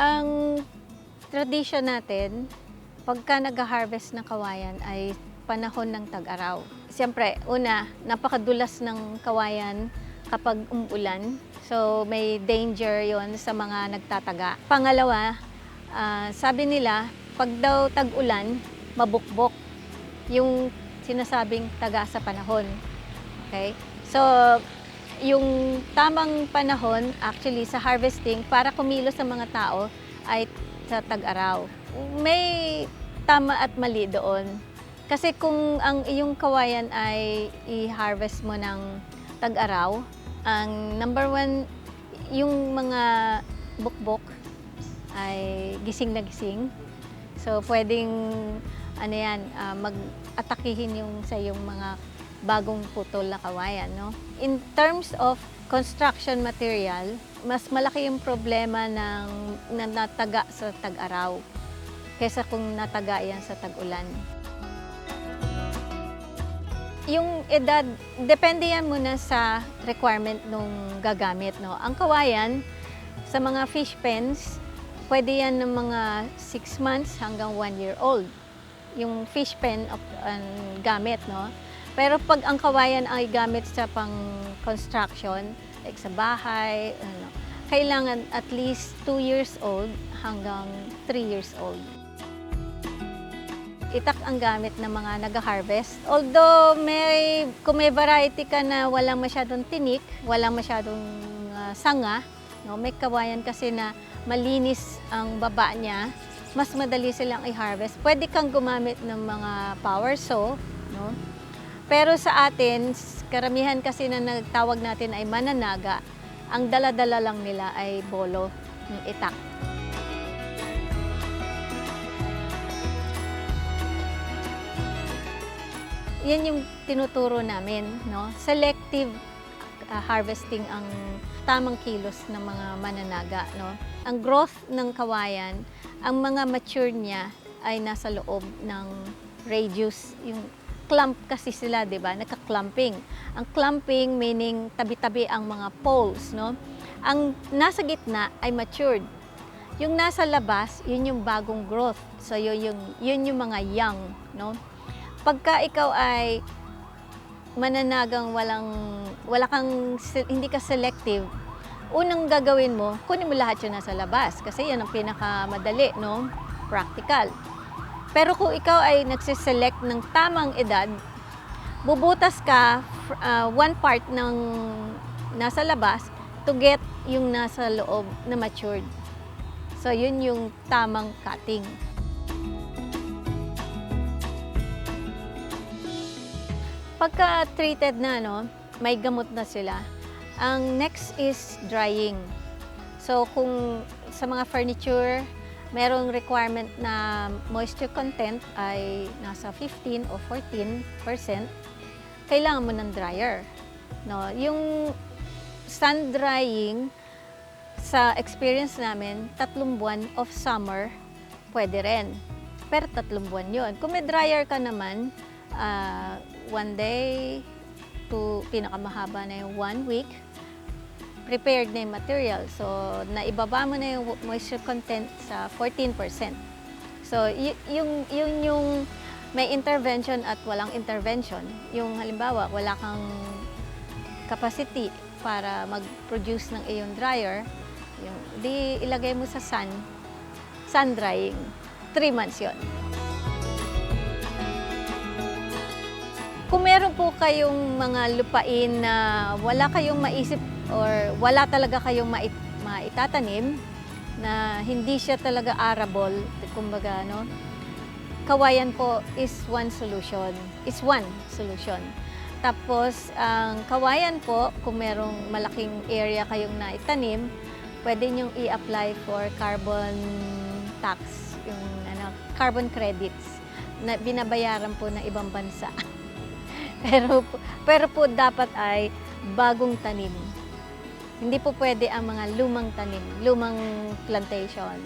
Ang tradition natin, pagka nag-harvest ng kawayan ay panahon ng tag-araw. Siyempre, una, napakadulas ng kawayan kapag umulan. So, may danger yon sa mga nagtataga. Pangalawa, ah, sabi nila, pag daw tag-ulan, mabukbok yung sinasabing taga sa panahon. Okay? So, yung tamang panahon actually sa harvesting para kumilos sa mga tao ay sa tag-araw. May tama at mali doon. Kasi kung ang iyong kawayan ay i-harvest mo ng tag-araw, ang number one, yung mga bukbok ay gising na gising. So, pwedeng ano yan, ah, mag-atakihin yung sa yung mga bagong putol na kawayan. No? In terms of construction material, mas malaki yung problema ng na nataga sa tag-araw kaysa kung nataga yan sa tag-ulan. Yung edad, depende yan muna sa requirement nung gagamit. No? Ang kawayan, sa mga fish pens, pwede yan ng mga 6 months hanggang 1 year old. Yung fish pen of, ang gamit, no? Pero pag ang kawayan ay gamit sa pang construction, like sa bahay, ano, kailangan at least 2 years old hanggang 3 years old. Itak ang gamit ng mga nag-harvest. Although may, kung may variety ka na walang masyadong tinik, walang masyadong ah, sanga, no, may kawayan kasi na malinis ang baba niya, mas madali silang i-harvest. Pwede kang gumamit ng mga power saw, no? Pero sa atin, karamihan kasi na nagtawag natin ay mananaga, ang dala-dala lang nila ay bolo, ng itak. Yan yung tinuturo namin, no? Selective uh, harvesting ang tamang kilos ng mga mananaga, no? Ang growth ng kawayan, ang mga mature niya ay nasa loob ng radius, yung clump kasi sila, 'di ba? Nagka-clumping. Ang clumping meaning tabi-tabi ang mga poles, no? Ang nasa gitna ay matured. Yung nasa labas, yun yung bagong growth. So yun yung yun yung mga young, no? Pagka ikaw ay mananagang walang wala kang hindi ka selective, unang gagawin mo, kunin mo lahat yun nasa labas kasi yan ang pinakamadali, no? Practical. Pero kung ikaw ay nagsiselect ng tamang edad, bubutas ka ah, one part ng nasa labas to get yung nasa loob na matured. So, yun yung tamang cutting. Pagka treated na, no, may gamot na sila. Ang next is drying. So, kung sa mga furniture, merong requirement na moisture content ay nasa 15 o 14 kailangan mo ng dryer. No, yung sun drying sa experience namin, tatlong buwan of summer, pwede rin. Pero tatlong buwan yun. Kung may dryer ka naman, ah, one day to pinakamahaba na yung one week, prepared na yung material. So, naibaba mo na yung moisture content sa 14%. So, yung, yung, yung may intervention at walang intervention. Yung halimbawa, wala kang capacity para mag-produce ng iyong dryer, yung, di ilagay mo sa sun, sun drying. Three months yon. Kung meron po kayong mga lupain na wala kayong maisip or wala talaga kayong mait, maitatanim, na hindi siya talaga arable, kumbaga, no? Kawayan po is one solution. Is one solution. Tapos, ang kawayan po, kung merong malaking area kayong naitanim, pwede niyong i-apply for carbon tax, yung ano, carbon credits na binabayaran po ng ibang bansa. pero, pero po dapat ay bagong tanim. Hindi po pwede ang mga lumang tanim, lumang plantation.